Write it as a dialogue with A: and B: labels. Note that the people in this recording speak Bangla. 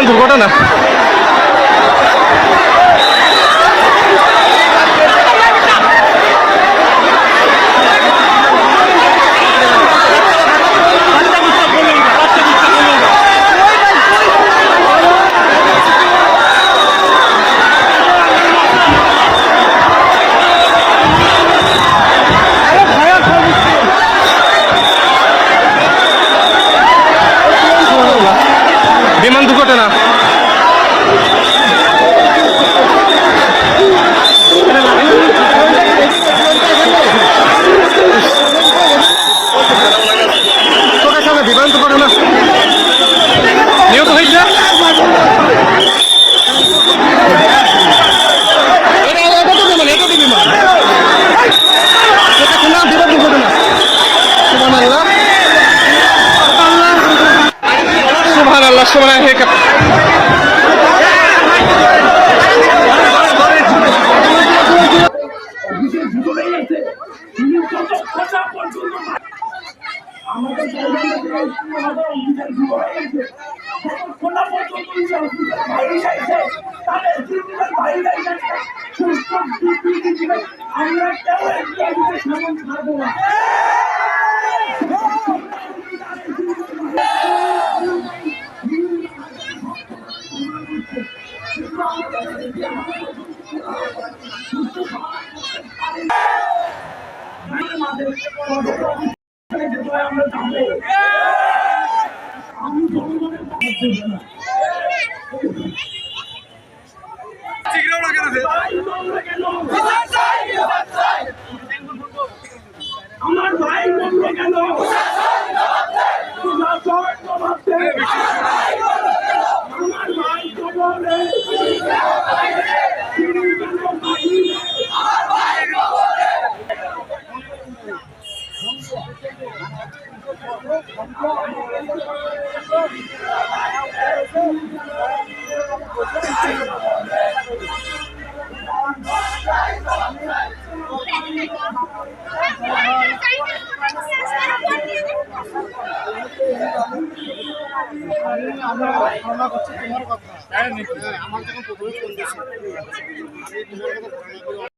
A: বিমান দুর্ঘটনা
B: কথা পর্যন্ত আমাদের পর্যন্ত এই অফিসের তাদের জীবনের বাইরে যাইছে সুস্থ বিবৃতি দিবে আমরা কেউ একটি সামন থাকব না আমরা যাব আমি জনগণের পক্ষে না আমার ভাই বলল কেন আমার ভাই কবরে তিনি কেন বাহিরে
C: আমার যখন প্রথমে ফোন দিয়েছি কথা ধারণা